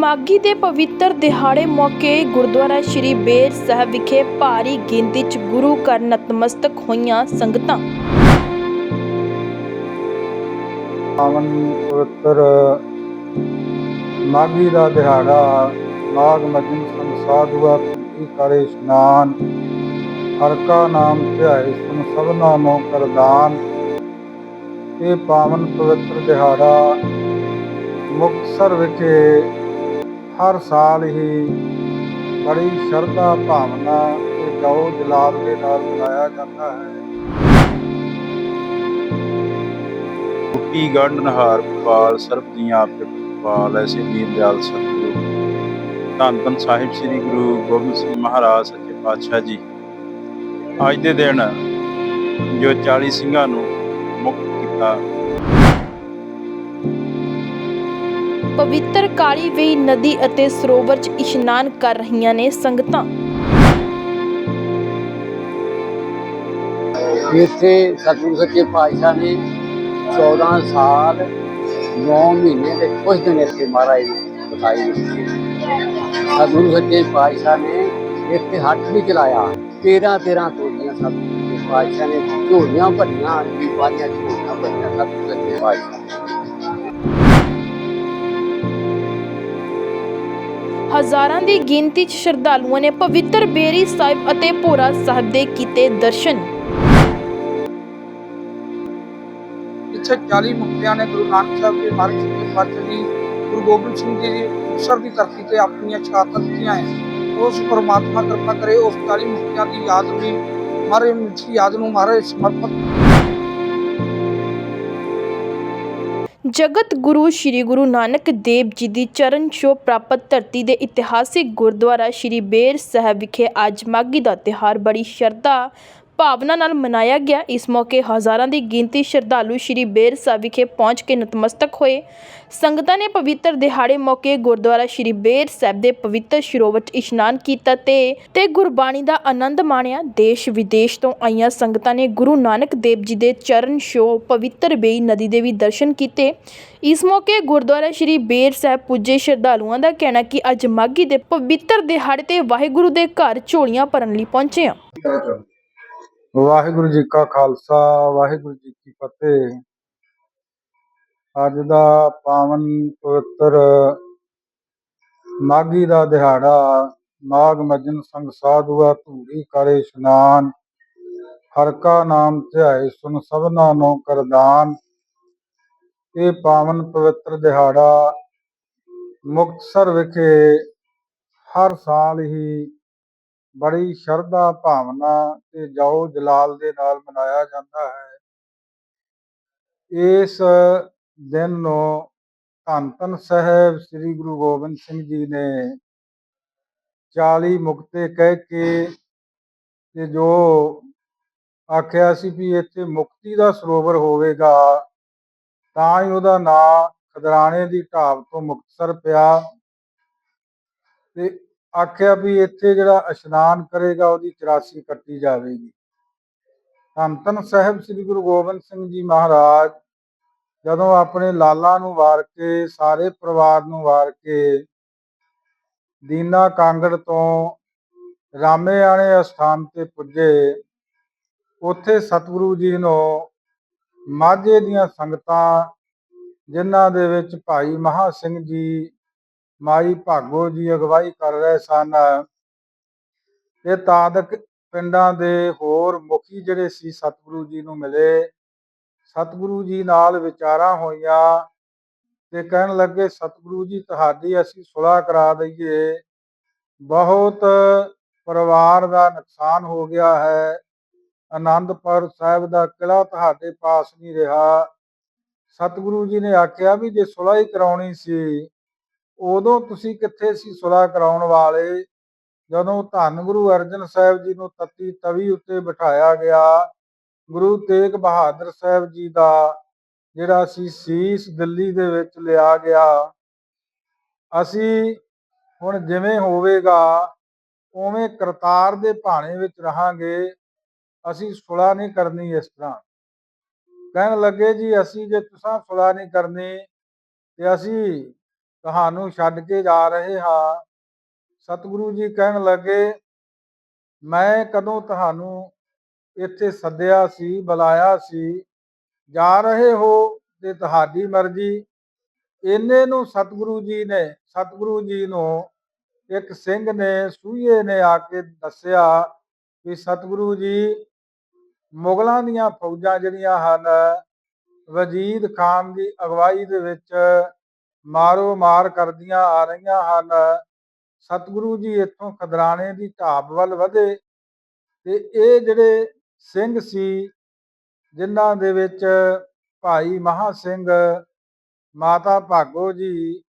ਮਾਗੀ ਦੇ ਪਵਿੱਤਰ ਦਿਹਾੜੇ ਮੌਕੇ ਗੁਰਦੁਆਰਾ ਸ਼੍ਰੀ ਬੇਰ ਸਾਹਿਬ ਵਿਖੇ ਭਾਰੀ ਗਿਣਤੀ 'ਚ ਗੁਰੂ ਘਰ ਨਤਮਸਤਕ ਹੋਈਆਂ ਸੰਗਤਾਂ। ਪਾਵਨ ਪਵਿੱਤਰ ਮਾਘੀ ਦਾ ਦਿਹਾੜਾ, ਮਾਘ ਮਜਨ ਸੰਸਾਦੁਆ ਤੁਕੀ ਕਰੇ ਇਸ਼ਨਾਨ, ਹਰ ਕਾ ਨਾਮ ਧਿਆਏ ਸੁਨ ਸਭਨਾ ਮੋ ਕਰਦਾਨ ਇਹ ਪਾਵਨ ਪਵਿੱਤਰ ਦਿਹਾੜਾ ਮੁਕਤਸਰ ਵਿਖੇ ਹਰ ਸਾਲ ਇਹ ਬੜੀ ਸ਼ਰਧਾ ਭਾਵਨਾ ਤੇ ਗਉ ਜਲਾਲ ਦੇ ਨਾਲ ਮਨਾਇਆ ਜਾਂਦਾ ਹੈ। ਕੀ ਗੰਢ, ਨਹਾਰ ਪਾਲ ਸਰਬ ਦੀਆਂ ਆਪੇ ਪਾਲ ਐਸੇ ਦੀਨ ਦਿਆਲ ਸਤਿਗੁਰੂ, ਧੰਨ ਧੰਨ ਸਾਹਿਬ ਸ੍ਰੀ ਗੁਰੂ ਗੋਬਿੰਦ ਸਿੰਘ ਮਹਾਰਾਜ, ਸੱਚੇ ਪਾਤਸ਼ਾਹ ਜੀ। ਅੱਜ ਦੇ ਦਿਨ ਜੋ 40 ਸਿੰਘਾਂ ਨੂੰ ਮੁਕਤ ਕੀਤਾ ਪਵਿੱਤਰ ਕਾਲੀ ਨਦੀ ਅਤੇ ਸਰੋਵਰ 'ਚ ਇਸ਼ਨਾਨ ਕਰ ਰਹੀਆਂ ਨੇ ਸੰਗਤਾਂ। ਇੱਥੇ ਸਤਿਗੁਰੂ ਸੱਚੇ ਪਾਤਸ਼ਾਹ ਨੇ 14 ਸਾਲ 9 ਮਹੀਨੇ ਦੇ ਕੁਝ ਦਿਨ ਇੱਥੇ ਮਹਾਰਾਜ ਨੇ ਬਤਾਈ ਦਿੱਤੀ ਸਤਿਗੁਰੂ ਸੱਚੇ ਪਾਤਸ਼ਾਹ ਨੇ ਇੱਥੇ ਹੱਥ ਵੀ ਚਲਾਇਆ। 13 13 ਤੋਲੀਆਂ ਸਤਿਗੁਰੂ ਸੱਚੇ ਪਾਤਸ਼ਾਹ ਨੇ ਝੋਲੀਆਂ ਭਰੀਆਂ ਵੀ ਪਾਈਆਂ ਝੋਲੀਆਂ ਭਰੀਆਂ ਸਤਿਗੁਰੂ ਸੱਚੇ ਪਾਤਸ਼ਾਹ ਨੇ। ਹਜ਼ਾਰਾਂ ਦੀ ਗਿਣਤੀ 'ਚ ਸ਼ਰਧਾਲੂਆਂ ਨੇ ਪਵਿੱਤਰ ਬੇਰੀ ਸਾਹਿਬ ਅਤੇ ਭੋਰਾ ਸਾਹਿਬ ਦੇ ਕੀਤੇ ਦਰਸ਼ਨ। ਇੱਥੇ 40 ਮੁਕਤਿਆਂ ਨੇ ਗੁਰੂ ਨਾਨਕ ਸਾਹਿਬ ਦੇ ਮਾਰਗ ਦੇ ਪਾਤਸ਼ਾਹ ਜੀ ਗੁਰੂ ਗੋਬਿੰਦ ਸਿੰਘ ਜੀ ਦੀ ਮੁਕਤਸਰ ਦੀ ਧਰਤੀ ਤੇ ਆਪਣੀਆਂ ਸ਼ਹਾਦਤ ਦਿੱਤੀਆਂ ਹੈ ਉਸ ਪਰਮਾਤਮਾ ਕਿਰਪਾ ਕਰੇ ਉਸ 40 ਮੁਕਤਿਆਂ ਦੀ ਯਾਦ ਵੀ ਮਾਰੇ ਮਿੱਠੀ ਯਾਦ ਨੂੰ ਮਾਰੇ ਸਮਰਪਿਤ ਜਗਤ ਗੁਰੂ ਸ੍ਰੀ ਗੁਰੂ ਨਾਨਕ ਦੇਵ ਜੀ ਦੀ ਚਰਨ ਛੋਹ ਪ੍ਰਾਪਤ ਧਰਤੀ ਦੇ ਇਤਿਹਾਸਿਕ ਗੁਰਦੁਆਰਾ ਸ੍ਰੀ ਬੇਰ ਸਾਹਿਬ ਵਿਖੇ ਅੱਜ ਮਾਘੀ ਦਾ ਤਿਉਹਾਰ ਬੜੀ ਸ਼ਰਧਾ ਭਾਵਨਾ ਨਾਲ ਮਨਾਇਆ ਗਿਆ। ਇਸ ਮੌਕੇ ਹਜ਼ਾਰਾਂ ਦੀ ਗਿਣਤੀ ਸ਼ਰਧਾਲੂ ਸ੍ਰੀ ਬੇਰ ਸਾਹਿਬ ਵਿਖੇ ਪਹੁੰਚ ਕੇ ਨਤਮਸਤਕ ਹੋਏ। ਸੰਗਤਾਂ ਨੇ ਪਵਿੱਤਰ ਦਿਹਾੜੇ ਮੌਕੇ ਗੁਰਦੁਆਰਾ ਸ੍ਰੀ ਬੇਰ ਸਾਹਿਬ ਦੇ ਪਵਿੱਤਰ ਸਰੋਵਰ 'ਚ ਇਸ਼ਨਾਨ ਕੀਤਾ ਤੇ ਤੇ ਗੁਰਬਾਣੀ ਦਾ ਆਨੰਦ ਮਾਣਿਆ। ਦੇਸ਼ ਵਿਦੇਸ਼ ਤੋਂ ਆਈਆਂ ਸੰਗਤਾਂ ਨੇ ਗੁਰੂ ਨਾਨਕ ਦੇਵ ਜੀ ਦੇ ਚਰਨ ਛੋਹ ਪਵਿੱਤਰ ਬੇਈ ਨਦੀ ਦੇ ਵੀ ਦਰਸ਼ਨ ਕੀਤੇ। ਇਸ ਮੌਕੇ ਗੁਰਦੁਆਰਾ ਸ੍ਰੀ ਬੇਰ ਸਾਹਿਬ ਪੁੱਜੇ ਸ਼ਰਧਾਲੂਆਂ ਦਾ ਕਹਿਣਾ ਕਿ ਅੱਜ ਮਾਘੀ ਦੇ ਪਵਿੱਤਰ ਦਿਹਾੜੇ ਤੇ ਵਾਹਿਗੁਰੂ ਦੇ ਘਰ ਝੋਲੀਆਂ ਭਰਨ ਲਈ ਪਹੁੰਚੇ ਹਾਂ। ਵਾਹਿਗੁਰੂ ਜੀ ਕਾ ਖਾਲਸਾ, ਵਾਹਿਗੁਰੂ ਜੀ ਕੀ ਫਤਿਹ। ਅੱਜ ਦਾ ਪਾਵਨ ਪਵਿੱਤਰ ਮਾਘੀ ਦਾ ਦਿਹਾੜਾ, ਮਾਘ ਮਜਨ ਸੰਗ ਸਾਧੂਆ ਧੂੜੀ ਕਰੇ ਇਸ਼ਨਾਨ। ਹਰ ਕਾ ਨਾਮ ਧਿਆਏ ਸੁਨ ਸਭਨਾ ਨੋ ਕਰਦਾਨ ਇਹ ਪਾਵਨ ਪਵਿੱਤਰ ਦਿਹਾੜਾ ਮੁਕਤਸਰ ਵਿਖੇ ਹਰ ਸਾਲ ਹੀ ਬੜੀ ਸ਼ਰਧਾ ਭਾਵਨਾ ਤੇ ਜਾਓ ਜਲਾਲ ਦੇ ਨਾਲ ਮਨਾਇਆ ਜਾਂਦਾ ਹੈ। ਇਸ ਦਿਨ ਨੂੰ ਧੰਨ ਧੰਨ ਸਾਹਿਬ ਸ੍ਰੀ ਗੁਰੂ ਗੋਬਿੰਦ ਸਿੰਘ ਜੀ ਨੇ 40 ਮੁਕਤੇ ਕਹਿ ਕੇ ਤੇ ਜੋ ਆਖਿਆ ਸੀ ਵੀ ਇੱਥੇ ਮੁਕਤੀ ਦਾ ਸਰੋਵਰ ਹੋਵੇਗਾ, ਤਾਂ ਹੀ ਉਹਦਾ ਨਾਂ ਖਦਰਾਣੇ ਦੀ ਢਾਬ ਤੋਂ ਮੁਕਤਸਰ ਪਿਆ। ਤੇ ਆਖਿਆ ਵੀ ਇੱਥੇ ਜਿਹੜਾ ਇਸ਼ਨਾਨ ਕਰੇਗਾ ਉਹਦੀ 84 ਕੱਟੀ ਜਾਵੇਗੀ। ਧੰਨ ਧੰਨ ਸਾਹਿਬ ਸ੍ਰੀ ਗੁਰੂ ਗੋਬਿੰਦ ਸਿੰਘ ਜੀ ਮਹਾਰਾਜ, ਜਦੋਂ ਆਪਣੇ ਲਾਲਾ ਨੂੰ ਵਾਰ ਕੇ, ਸਾਰੇ ਪਰਿਵਾਰ ਨੂੰ ਵਾਰ ਕੇ ਦੀਨਾ ਕਾਂਗੜ ਤੋਂ ਰਾਮੇ ਰਾਮੇਆਣੇ ਅਸਥਾਨ ਤੇ ਪੁੱਜੇ, ਉੱਥੇ ਸਤਿਗੁਰੂ ਜੀ ਨੂੰ ਮਾਝੇ ਦੀਆਂ ਸੰਗਤਾਂ, ਜਿਨ੍ਹਾਂ ਦੇ ਵਿੱਚ ਭਾਈ ਮਹਾ ਸਿੰਘ ਜੀ ਮਾਈ ਭਾਗੋ ਜੀ ਅਗਵਾਈ ਕਰ ਰਹੇ ਸਨ। ਤੇ ਤਾਦਕ ਪਿੰਡਾਂ ਦੇ ਹੋਰ ਮੁਖੀ ਜਿਹੜੇ ਸੀ ਸਤਿਗੁਰੂ ਜੀ ਨੂੰ ਮਿਲੇ। ਸਤਿਗੁਰੂ ਜੀ ਨਾਲ ਵਿਚਾਰਾਂ ਹੋਈਆਂ ਤੇ ਕਹਿਣ ਲੱਗੇ, ਸਤਿਗੁਰੂ ਜੀ, ਤੁਹਾਡੀ ਅਸੀਂ ਸੁਲਾਹ ਕਰਾ ਦਈਏ। ਬਹੁਤ ਪਰਿਵਾਰ ਦਾ ਨੁਕਸਾਨ ਹੋ ਗਿਆ ਹੈ। ਆਨੰਦਪੁਰ ਸਾਹਿਬ ਦਾ ਕਿਲਾ ਤੁਹਾਡੇ ਪਾਸ ਨਹੀਂ ਰਿਹਾ। ਸਤਿਗੁਰੂ ਜੀ ਨੇ ਆਖਿਆ ਵੀ ਜੇ ਸੁਲਾਹ ਹੀ ਕਰਾਉਣੀ ਸੀ ਉਦੋਂ ਤੁਸੀਂ ਕਿੱਥੇ ਸੀ ਸੁਲਾਹ ਕਰਾਉਣ ਵਾਲੇ? ਜਦੋਂ ਧੰਨ ਗੁਰੂ ਅਰਜਨ ਸਾਹਿਬ ਜੀ ਨੂੰ ਤਤੀ ਤਵੀ ਉੱਤੇ ਬਿਠਾਇਆ ਗਿਆ, ਗੁਰੂ ਤੇਗ ਬਹਾਦਰ ਸਾਹਿਬ ਜੀ ਦਾ ਜਿਹੜਾ ਸੀ ਸੀਸ ਦਿੱਲੀ ਦੇ ਵਿੱਚ ਲਿਆ ਗਿਆ, ਅਸੀਂ ਹੁਣ ਜਿਵੇਂ ਹੋਵੇਗਾ, ਉਵੇਂ ਕਰਤਾਰ ਦੇ ਭਾਣੇ ਵਿੱਚ ਰਹਾਂਗੇ, ਅਸੀਂ ਸੁਲਾਹ ਨਹੀਂ ਕਰਨੀ ਇਸ ਤਰ੍ਹਾਂ। ਕਹਿਣ ਲੱਗੇ ਜੀ, ਅਸੀਂ ਜੇ ਤੁਸੀਂ ਸੁਲਾਹ ਨਹੀਂ ਕਰਨੀ, ਤੇ ਅਸੀਂ ਤੁਹਾਨੂੰ ਛੱਡ ਕੇ ਜਾ ਰਹੇ ਹਾਂ। ਸਤਿਗੁਰੂ ਜੀ ਕਹਿਣ ਲੱਗੇ, ਮੈਂ ਕਦੋਂ ਤੁਹਾਨੂੰ ਇੱਥੇ ਸੱਦਿਆ ਸੀ, ਬੁਲਾਇਆ ਸੀ? ਜਾ ਰਹੇ ਹੋ ਤੇ ਤੁਹਾਡੀ ਮਰਜ਼ੀ। ਇਹਨੇ ਨੂੰ ਸਤਿਗੁਰੂ ਜੀ ਨੇ, ਸਤਿਗੁਰੂ ਜੀ ਨੂੰ ਇੱਕ ਸਿੰਘ ਨੇ ਸੂਈਏ ਨੇ ਆ ਕੇ ਦੱਸਿਆ ਕਿ ਸਤਿਗੁਰੂ ਜੀ, ਮੁਗਲਾਂ ਦੀਆਂ ਫੌਜਾਂ ਜਿਹੜੀਆਂ ਹਨ ਵਜੀਦ ਖਾਨ ਦੀ ਅਗਵਾਈ ਦੇ ਵਿੱਚ ਮਾਰੋ ਮਾਰ ਕਰਦੀਆਂ ਆ ਰਹੀਆਂ ਹਨ। ਸਤਿਗੁਰੂ ਜੀ ਇੱਥੋਂ ਖਦਰਾਣੇ ਦੀ ਢਾਬ ਵੱਲ ਵਧੇ ਤੇ ਇਹ ਜਿਹੜੇ ਸਿੰਘ ਸੀ, ਜਿਨ੍ਹਾਂ ਦੇ ਵਿੱਚ ਭਾਈ ਮਹਾ ਸਿੰਘ, ਮਾਤਾ ਭਾਗੋ ਜੀ,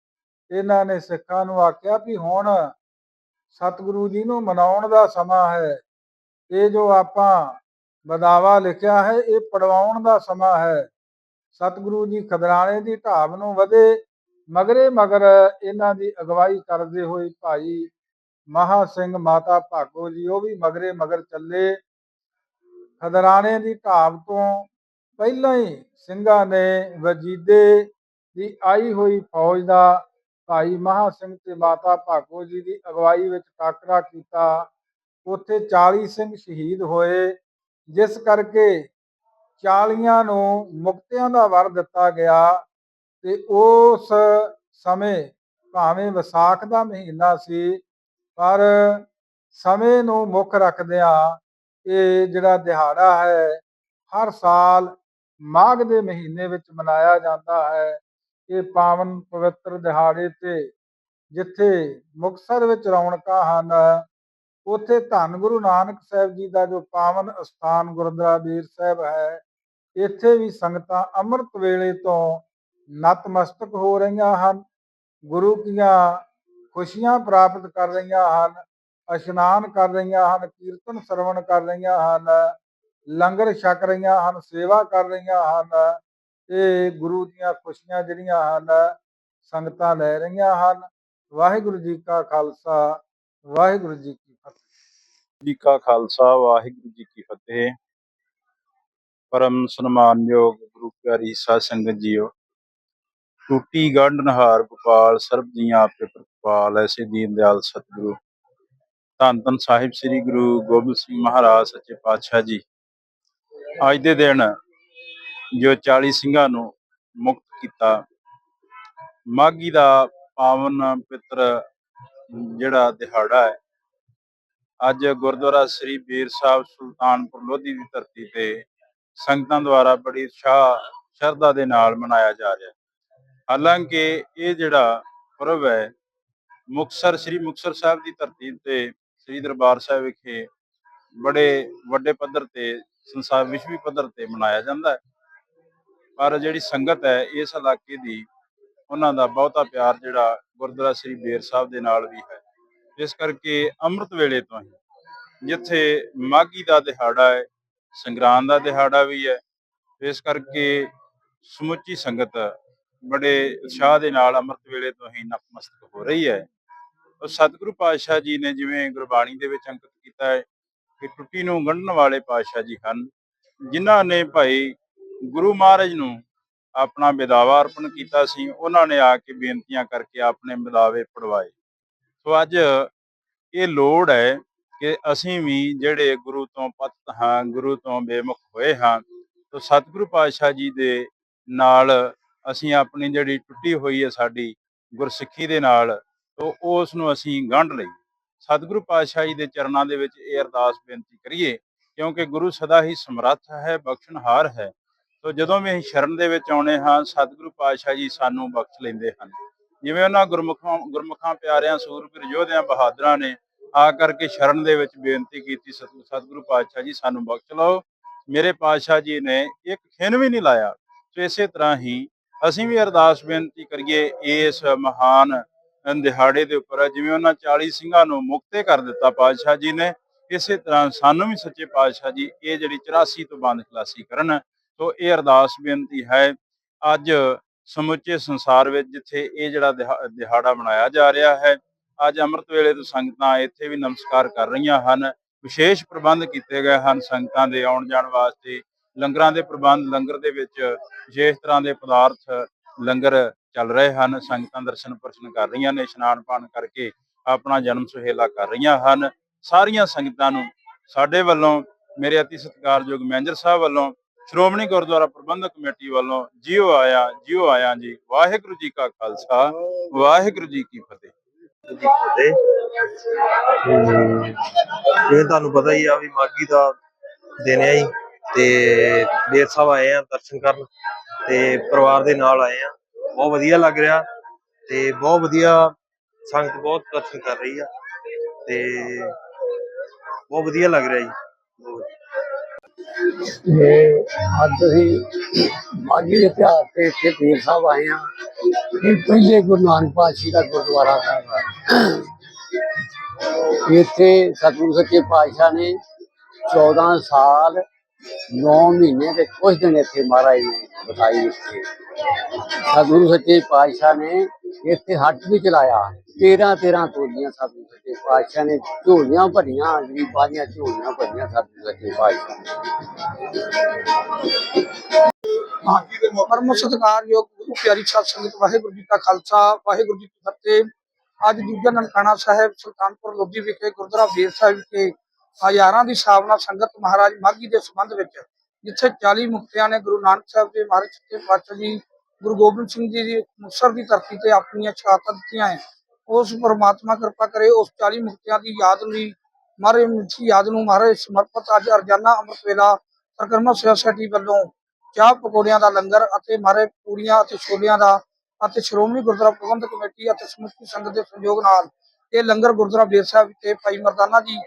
ਇਹਨਾਂ ਨੇ ਸਿੱਖਾਂ ਨੂੰ ਆਖਿਆ ਵੀ ਹੁਣ ਸਤਿਗੁਰੂ ਜੀ ਨੂੰ ਮਨਾਉਣ ਦਾ ਸਮਾਂ ਹੈ। ਇਹ ਜੋ ਆਪਾਂ ਬਦਾਵਾ ਲਿਖਿਆ ਹੈ, ਇਹ ਪੜਵਾਉਣ ਦਾ ਸਮਾਂ ਹੈ। ਸਤਿਗੁਰੂ ਜੀ ਖਦਰਾਣੇ ਦੀ ਢਾਬ ਨੂੰ ਵਧੇ ਮਗਰੇ ਮਗਰ ਇਹਨਾਂ ਦੀ ਅਗਵਾਈ ਕਰਦੇ ਹੋਏ ਭਾਈ ਮਹਾ ਸਿੰਘ ਮਾਤਾ ਭਾਗੋ ਜੀ, ਉਹ ਵੀ ਮਗਰੇ ਮਗਰ ਚੱਲੇ। ਖਦਰਾਣੇ ਦੀ ਢਾਬ ਤੋਂ ਪਹਿਲਾਂ ਹੀ ਸਿੰਘਾਂ ਨੇ ਵਜੀਦੇ ਦੀ ਆਈ ਹੋਈ ਫੌਜ ਦਾ ਭਾਈ ਮਹਾ ਸਿੰਘ ਤੇ ਮਾਤਾ ਭਾਗੋ ਜੀ ਦੀ ਅਗਵਾਈ ਵਿੱਚ ਟਾਕਰਾ ਕੀਤਾ। ਉੱਥੇ 40 ਸਿੰਘ ਸ਼ਹੀਦ ਹੋਏ, ਜਿਸ ਕਰਕੇ 40 ਨੂੰ ਮੁਕਤਿਆਂ ਦਾ ਵਰ ਦਿੱਤਾ ਗਿਆ। ਤੇ ਉਸ ਸਮੇਂ ਭਾਵੇਂ ਵਿਸਾਖ ਦਾ ਮਹੀਨਾ ਸੀ, ਪਰ ਸਮੇਂ ਨੂੰ ਮੁੱਖ ਰੱਖਦਿਆਂ ਇਹ ਜਿਹੜਾ ਦਿਹਾੜਾ ਹੈ, ਹਰ ਸਾਲ ਮਾਘ ਦੇ ਮਹੀਨੇ ਵਿੱਚ ਮਨਾਇਆ ਜਾਂਦਾ ਹੈ। ਇਹ ਪਾਵਨ ਪਵਿੱਤਰ ਦਿਹਾੜੇ ਤੇ ਜਿੱਥੇ ਮੁਕਤਸਰ ਵਿੱਚ ਰੌਣਕਾਂ ਹਨ, ਉੱਥੇ ਧੰਨ ਗੁਰੂ ਨਾਨਕ ਸਾਹਿਬ ਜੀ ਦਾ ਜੋ ਪਾਵਨ ਅਸਥਾਨ ਗੁਰਦੁਆਰਾ ਬੀਰ ਸਾਹਿਬ ਹੈ, ਇੱਥੇ ਵੀ ਸੰਗਤਾਂ ਅੰਮ੍ਰਿਤ ਵੇਲੇ ਤੋਂ ਨਤਮਸਤਕ ਹੋ ਰਹੀਆਂ ਹਨ, ਗੁਰੂ ਕੀਆਂ ਖੁਸ਼ੀਆਂ ਪ੍ਰਾਪਤ ਕਰ ਰਹੀਆਂ ਹਨ, ਇਸ਼ਨਾਨ ਕਰ ਰਹੀਆਂ ਹਨ, ਕੀਰਤਨ ਸਰਵਣ ਕਰ ਰਹੀਆਂ ਹਨ, ਲੰਗਰ ਛਕ ਰਹੀਆਂ ਹਨ, ਸੇਵਾ ਕਰ ਰਹੀਆਂ ਹਨ, ਇਹ ਗੁਰੂ ਦੀਆਂ ਖੁਸ਼ੀਆਂ ਜਿਹੜੀਆਂ ਹਨ, ਸੰਗਤਾਂ ਲੈ ਰਹੀਆਂ ਹਨ। ਵਾਹਿਗੁਰੂ ਜੀ ਕਾ ਖਾਲਸਾ, ਵਾਹਿਗੁਰੂ ਜੀ ਕੀ ਫਤਿਹ। ਜੀ ਕਾ ਖਾਲਸਾ, ਵਾਹਿਗੁਰੂ ਜੀ ਕੀ ਫਤਿਹ। ਪਰਮ ਸਨਮਾਨਯੋਗ ਗੁਰੂ ਪਿਆਰੀ ਸਾਧ ਸੰਗਤ ਜੀਓ ਟੂਟੀ ਗੰਢ ਨਹਾਰ ਗੋਪਾਲ, ਸਰਬ ਜੀਆਂ ਆਪੇ ਪ੍ਰਪਾਲ ਐਸੇ ਦੀਨ ਦਿਆਲ ਸਤਿਗੁਰੂ। ਧੰਨ ਧੰਨ ਸਾਹਿਬ ਸ੍ਰੀ ਗੁਰੂ ਗੋਬਿੰਦ ਸਿੰਘ ਮਹਾਰਾਜ ਸੱਚੇ ਪਾਤਸ਼ਾਹ ਜੀ। ਅੱਜ ਦੇ ਦਿਨ ਜੋ 40 ਸਿੰਘਾਂ ਨੂੰ ਮੁਕਤ ਕੀਤਾ ਮਾਗੀ ਦਾ ਪਾਵਨ ਪਿੱਤਰ ਜਿਹੜਾ ਦਿਹਾੜਾ ਹੈ, ਅੱਜ ਗੁਰਦੁਆਰਾ ਸ੍ਰੀ ਬੀਰ ਸਾਹਿਬ ਸੁਲਤਾਨਪੁਰ ਲੋਧੀ ਦੀ ਧਰਤੀ ਤੇ ਸੰਗਤਾਂ ਦੁਆਰਾ ਬੜੀ ਉਤਸ਼ਾਹ ਸ਼ਰਧਾ ਦੇ ਨਾਲ ਮਨਾਇਆ ਜਾ ਰਿਹਾ। ਹੈ ਹਾਲਾਂਕਿ ਇਹ ਜਿਹੜਾ ਪੁਰਬ ਹੈ, ਮੁਕਤਸਰ, ਸ੍ਰੀ ਮੁਕਤਸਰ ਸਾਹਿਬ ਦੀ ਧਰਤੀ ਤੇ ਸ੍ਰੀ ਦਰਬਾਰ ਸਾਹਿਬ ਵਿਖੇ ਬੜੇ ਵੱਡੇ ਪੱਧਰ ਤੇ ਸੰਸਾਰ, ਵਿਸ਼ਵੀ ਪੱਧਰ ਤੇ ਮਨਾਇਆ ਜਾਂਦਾ ਹੈ। ਪਰ ਜਿਹੜੀ ਸੰਗਤ ਹੈ, ਇਸ ਇਲਾਕੇ ਦੀ ਉਹਨਾਂ ਦਾ ਬਹੁਤਾ ਪਿਆਰ ਜਿਹੜਾ ਗੁਰਦੁਆਰਾ ਸ੍ਰੀ ਬੇਰ ਸਾਹਿਬ ਦੇ ਨਾਲ ਵੀ ਹੈ। ਇਸ ਕਰਕੇ ਅੰਮ੍ਰਿਤ ਵੇਲੇ ਤੋਂ ਹੀ ਜਿੱਥੇ ਮਾਗੀ ਦਾ ਦਿਹਾੜਾ ਹੈ, ਸੰਗਰਾਂਦ ਦਾ ਦਿਹਾੜਾ ਵੀ ਹੈ, ਇਸ ਕਰਕੇ ਸਮੁੱਚੀ ਸੰਗਤ ਬੜੇ ਉਤਸ਼ਾਹ ਦੇ ਨਾਲ ਅੰਮ੍ਰਿਤ ਵੇਲੇ ਤੋਂ ਹੀ ਨਤਮਸਤਕ ਹੋ ਰਹੀ ਹੈ। ਉਹ ਸਤਿਗੁਰੂ ਪਾਤਸ਼ਾਹ ਜੀ ਨੇ ਜਿਵੇਂ ਗੁਰਬਾਣੀ ਦੇ ਵਿੱਚ ਅੰਕਿਤ ਕੀਤਾ ਹੈ ਕਿ ਟੁੱਟੀ ਨੂੰ ਗੰਢਣ ਵਾਲੇ ਪਾਤਸ਼ਾਹ ਜੀ ਹਨ, ਜਿਨ੍ਹਾਂ ਨੇ ਭਾਈ ਗੁਰੂ ਮਹਾਰਾਜ ਨੂੰ ਆਪਣਾ ਬਿਦਾਵਾ ਅਰਪਣ ਕੀਤਾ ਸੀ, ਉਹਨਾਂ ਨੇ ਆ ਕੇ ਬੇਨਤੀਆਂ ਕਰਕੇ ਆਪਣੇ ਬਿਦਾਵੇ ਪੜਵਾਏ ਸੋ ਅੱਜ ਇਹ ਲੋੜ ਹੈ ਕਿ ਅਸੀਂ ਵੀ ਜਿਹੜੇ ਗੁਰੂ ਤੋਂ ਪਤ ਹਾਂ, ਗੁਰੂ ਤੋਂ ਬੇਮੁਖ ਹੋਏ ਹਾਂ, ਤੋ ਸਤਿਗੁਰੂ ਪਾਤਸ਼ਾਹ ਜੀ ਦੇ ਨਾਲ ਅਸੀਂ ਆਪਣੀ ਜਿਹੜੀ ਟੁੱਟੀ ਹੋਈ ਹੈ ਸਾਡੀ ਗੁਰਸਿੱਖੀ ਦੇ ਨਾਲ, ਤੋ ਉਸ ਨੂੰ ਅਸੀਂ ਗੰਢ ਲਈ ਸਤਿਗੁਰੂ ਪਾਤਸ਼ਾਹ ਜੀ ਦੇ ਚਰਨਾਂ ਦੇ ਵਿੱਚ ਇਹ ਅਰਦਾਸ ਬੇਨਤੀ ਕਰੀਏ, ਕਿਉਂਕਿ ਗੁਰੂ ਸਦਾ ਹੀ ਸਮਰੱਥ ਹੈ, ਬਖਸ਼ਣਹਾਰ ਹੈ। ਤੋ ਜਦੋਂ ਵੀ ਅਸੀਂ ਸ਼ਰਨ ਦੇ ਵਿੱਚ ਆਉਣੇ ਹਾਂ, ਸਤਿਗੁਰੂ ਪਾਤਸ਼ਾਹ ਜੀ ਸਾਨੂੰ ਬਖਸ਼ ਲੈਂਦੇ ਹਨ। ਜਿਵੇਂ ਉਹਨਾਂ ਗੁਰਮੁਖਾਂ ਗੁਰਮੁਖਾਂ ਪਿਆਰਿਆਂ, ਸੂਰਬੀਰ ਯੋਧਿਆਂ, ਬਹਾਦਰਾਂ ਨੇ ਆ ਕਰਕੇ ਸ਼ਰਨ ਦੇ ਵਿੱਚ ਬੇਨਤੀ ਕੀਤੀ ਸਤਿਗੁਰੂ ਸਤਿਗੁਰੂ ਪਾਤਸ਼ਾਹ ਜੀ ਸਾਨੂੰ ਬਖਸ਼ ਲਓ। ਮੇਰੇ ਪਾਤਸ਼ਾਹ ਜੀ ਨੇ ਇੱਕ ਖਿੰਨ ਵੀ ਨਹੀਂ ਲਾਇਆ ਸੋ ਇਸੇ ਤਰ੍ਹਾਂ ਹੀ ਅਸੀਂ ਵੀ ਅਰਦਾਸ ਬੇਨਤੀ ਕਰੀਏ, ਇਸ ਮਹਾਨ ਦਿਹਾੜੇ ਦੇ ਉੱਪਰ, ਜਿਵੇਂ ਉਹਨਾਂ 40 ਸਿੰਘਾਂ ਨੂੰ ਮੁਕਤੇ ਕਰ ਦਿੱਤਾ ਪਾਤਸ਼ਾਹ ਜੀ ਨੇ, ਇਸੇ ਤਰ੍ਹਾਂ ਸਾਨੂੰ ਵੀ ਸੱਚੇ ਪਾਤਸ਼ਾਹ ਜੀ, ਇਹ ਜਿਹੜੀ 84 ਤੋਂ ਬੰਦ ਖਲਾਸੀ ਕਰਨ, ਸੋ ਇਹ ਅਰਦਾਸ ਬੇਨਤੀ ਹੈ, ਅੱਜ ਸਮੁੱਚੇ ਸੰਸਾਰ ਵਿੱਚ ਜਿੱਥੇ ਇਹ ਜਿਹੜਾ ਦਿਹਾ- ਦਿਹਾੜਾ ਮਨਾਇਆ ਜਾ ਰਿਹਾ ਹੈ, ਅੱਜ ਅੰਮ੍ਰਿਤ ਵੇਲੇ ਤੋਂ ਸੰਗਤਾਂ ਇੱਥੇ ਵੀ ਨਮਸਕਾਰ ਕਰ ਰਹੀਆਂ ਹਨ, ਵਿਸ਼ੇਸ਼ ਪ੍ਰਬੰਧ ਕੀਤੇ ਗਏ ਹਨ ਸੰਗਤਾਂ ਦੇ ਆਉਣ ਜਾਣ ਵਾਸਤੇ ਲੰਗਰਾਂ ਦੇ ਪ੍ਰਬੰਧ, ਲੰਗਰ ਦੇ ਵਿੱਚ ਵਿਸ਼ੇਸ਼ ਤਰ੍ਹਾਂ ਦੇ ਪਦਾਰਥ, ਲੰਗਰ ਚੱਲ ਰਹੇ ਹਨ, ਸੰਗਤਾਂ ਦਰਸ਼ਨ ਪਰਸ਼ਨ ਕਰ ਰਹੀਆਂ ਨੇ, ਇਸ਼ਨਾਨ ਪਾਣ ਕਰਕੇ ਆਪਣਾ ਜਨਮ ਸੁਹੇਲਾ ਕਰ ਰਹੀਆਂ ਹਨ। ਸਾਰੀਆਂ ਸੰਗਤਾਂ ਨੂੰ ਸਾਡੇ ਵੱਲੋਂ, ਮੇਰੇ ਅਤੀ ਸਤਿਕਾਰਯੋਗ ਮੈਨੇਜਰ ਸਾਹਿਬ ਵੱਲੋਂ, ਸ਼੍ਰੋਮਣੀ ਗੁਰਦੁਆਰਾ ਪ੍ਰਬੰਧਕ ਕਮੇਟੀ ਵੱਲੋਂ ਜੀਓ ਆਇਆ ਜੀਓ ਆਇਆ ਜੀ, ਵਾਹਿਗੁਰੂ ਜੀ ਕਾ ਖਾਲਸਾ, ਵਾਹਿਗੁਰੂ ਜੀ ਕੀ ਫਤਿਹ। ਫਤਿਹ ਇਹ ਤੁਹਾਨੂੰ ਪਤਾ ਹੀ ਆ ਵੀ ਮਾਗੀ ਦਾ ਦਿਨ ਹੈ ਜੀ। ਤੇ ਬੇਰ ਸਾਹਿਬ ਆਏ ਆ ਦਰਸ਼ਨ ਕਰਨ ਤੇ ਪਰਿਵਾਰ ਦੇ ਨਾਲ ਆਏ ਆ। ਬਹੁਤ ਵਧੀਆ ਲੱਗ ਰਿਹਾ ਤੇ ਬਹੁਤ ਵਧੀਆ ਸੰਗਤ ਬਹੁਤ ਦਰਸ਼ਨ ਕਰ ਰਹੀ ਆ ਤੇ ਬਹੁਤ ਵਧੀਆ ਲੱਗ ਰਿਹਾ ਜੀ। ਤੇ ਅੱਜ ਅਸੀਂ ਮਾਘੀ ਦੇ ਤਿਉਹਾਰ ਤੇ ਇੱਥੇ ਪੀਰ ਸਾਹਿਬ ਆਏ ਆ। ਇਹ ਪਹਿਲੇ ਗੁਰੂ ਨਾਨਕ ਪਾਤਸ਼ਾਹ ਦਾ ਗੁਰਦੁਆਰਾ ਸਾਹਿਬ ਹੈ ਇੱਥੇ ਸਤਿਗੁਰੂ ਸੱਚੇ ਪਾਤਸ਼ਾਹ ਨੇ 14 ਸਾਲ 9 ਮਹੀਨੇ ਤੇ ਕੁਝ ਦਿਨ ਇੱਥੇ ਮਹਾਰਾਜ ਨੇ ਬਤਾਈ ਦਿੱਤੀ ਸਤਿਗੁਰੂ ਸੱਚੇ ਪਾਤਸ਼ਾਹ ਨੇ ਇੱਥੇ ਹੱਟ ਵੀ ਚਲਾਇਆ 13 13 ਤੋਲੀਆਂ ਸਤਿਗੁਰੂ ਸੱਚੇ ਪਾਤਸ਼ਾਹ ਨੇ ਝੋਲੀਆਂ ਭਰੀਆਂ ਗਰੀਬਾਂ ਦੀਆਂ ਝੋਲੀਆਂ ਭਰੀਆਂ ਸਤਿਗੁਰੂ ਸੱਚੇ ਪਾਤਸ਼ਾਹ ਨੇ ਪਰਮ ਸਤਿਕਾਰਯੋਗ ਗੁਰੂ ਪਿਆਰੀ ਸਾਧ ਸੰਗਤ ਵਾਹਿਗੁਰੂ ਜੀ ਕਾ ਖਾਲਸਾ ਵਾਹਿਗੁਰੂ ਜੀ ਕੀ ਫਤਿਹ ਅੱਜ ਦੂਜਾ ਨਨਕਾਣਾ ਸਾਹਿਬ ਸੁਲਤਾਨਪੁਰ ਲੋਧੀ ਵਿਖੇ ਗੁਰਦੁਆਰਾ ਬੇਰ ਸਾਹਿਬ ਵਿਖੇ ਹਜ਼ਾਰਾਂ ਦੀ ਸਾਵਨਾ ਸੰਗਤ ਮਹਾਰਾਜ ਮਾਘੀ ਦੇ ਸੰਬੰਧ ਵਿੱਚ, ਜਿੱਥੇ 40 ਮੁਕਤਿਆਂ ਨੇ ਗੁਰੂ ਨਾਨਕ ਸਾਹਿਬ ਦੇ ਮਹਾਰਾਜ ਸੱਚੇ ਪਾਤਸ਼ਾਹ ਜੀ, ਗੁਰੂ ਗੋਬਿੰਦ ਸਿੰਘ ਜੀ ਦੀ ਮੁਕਤਸਰ ਦੀ ਧਰਤੀ ਤੇ ਆਪਣੀਆਂ ਸ਼ਹਾਦਤਾਂ ਦਿੱਤੀਆਂ ਹੈ ਉਸ ਪਰਮਾਤਮਾ ਕਿਰਪਾ ਕਰੇ ਉਸ 40 ਮੁਕਤਿਆਂ ਦੀ ਯਾਦ ਲਈ ਮਹਾਰਾਜ ਮਿੱਠੀ ਯਾਦ ਨੂੰ ਮਹਾਰਾਜ ਸਮਰਪਿਤ ਅੱਜ ਅਰਜਾਨਾ ਅੰਮ੍ਰਿਤ ਵੇਲਾ ਪ੍ਰਕਰਮਾ ਸੋਸਾਇਟੀ ਵੱਲੋਂ ਚਾਹ ਪਕੌੜਿਆਂ ਦਾ ਲੰਗਰ ਅਤੇ ਮਾਰੇ ਪੂਰੀਆਂ ਅਤੇ ਛੋਲਿਆਂ ਦਾ ਅਤੇ ਸ਼੍ਰੋਮਣੀ ਗੁਰਦੁਆਰਾ ਪ੍ਰਬੰਧਕ ਕਮੇਟੀ ਅਤੇ ਸਮੁੱਚੀ ਸੰਗਤ ਦੇ ਸਹਿਯੋਗ ਨਾਲ ਇਹ ਲੰਗਰ ਗੁਰਦੁਆਰਾ ਬੇਰ ਸਾਹਿਬ ਤੇ ਭਾਈ ਮਰਦਾਨਾ ਜੀ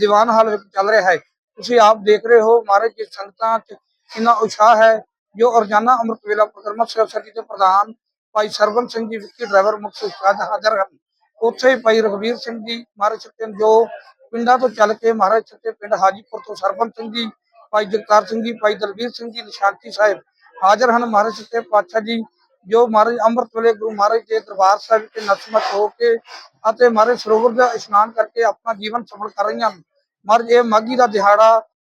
ਦੀਵਾਨ ਹਾਲ ਵਿੱਚ ਚੱਲ ਰਿਹਾ ਹੈ। ਤੁਸੀਂ ਆਪ ਦੇਖ ਰਹੇ ਹੋ ਮਹਾਰਾਜ ਦੀ ਸੰਗਤਾਂ 'ਚ ਕਿੰਨਾ ਉਤਸ਼ਾਹ ਹੈ, ਜੋ ਰੋਜ਼ਾਨਾ ਅੰਮ੍ਰਿਤ ਵੇਲਾ ਪ੍ਰਕਰਮਾ ਸੋਸਾਇਟੀ ਦੇ ਪ੍ਰਧਾਨ ਭਾਈ ਸਰਵਨ ਸਿੰਘ ਜੀ ਵਿੱਕੀ ਡਰਾਈਵਰ ਮੁੱਖ ਸਹਿਤ ਹਾਜ਼ਰ ਹਨ। ਉੱਥੇ ਭਾਈ ਰਘਵੀਰ ਸਿੰਘ ਜੀ ਮਹਾਰਾਜ ਸੱਚਨ ਜੋ ਪਿੰਡਾਂ ਤੋਂ ਚੱਲ ਕੇ ਮਹਾਰਾਜ ਸੱਚੇ ਪਿੰਡ ਹਾਜੀਪੁਰ ਤੋਂ ਸਰਵਨ ਸਿੰਘ ਜੀ, ਭਾਈ ਜਗਤਾਰ ਸਿੰਘ ਜੀ, ਭਾਈ ਦਲਬੀਰ ਸਿੰਘ ਜੀ, ਨਿਸ਼ਾਂਤੀ ਸਾਹਿਬ ਹਾਜ਼ਰ ਹਨ। ਮਹਾਰਾਜ ਸੱਚੇ ਪਾਤਸ਼ਾਹ ਜੀ, ਜੋ ਮਹਾਰਾਜ ਅੰਮ੍ਰਿਤ ਵੇਲੇ ਗੁਰੂ ਮਹਾਰਾਜ ਦੇ ਦਰਬਾਰ ਸਾਹਿਬ ਵਿੱਚ ਨਤਮਸਤਕ ਹੋ ਕੇ ਅਤੇ ਮਹਾਰਾਜ ਸਰੋਵਰ ਦਾ ਇਸ਼ਨਾਨ ਕਰਕੇ ਆਪਣਾ ਜੀਵਨ ਸਫਲ ਕਰ ਰਹੀਆਂ ਹਨ। ਮਹਾਰਾਜ ਇਹ ਮਾਘੀ ਦਾ ਦਿਹਾੜਾ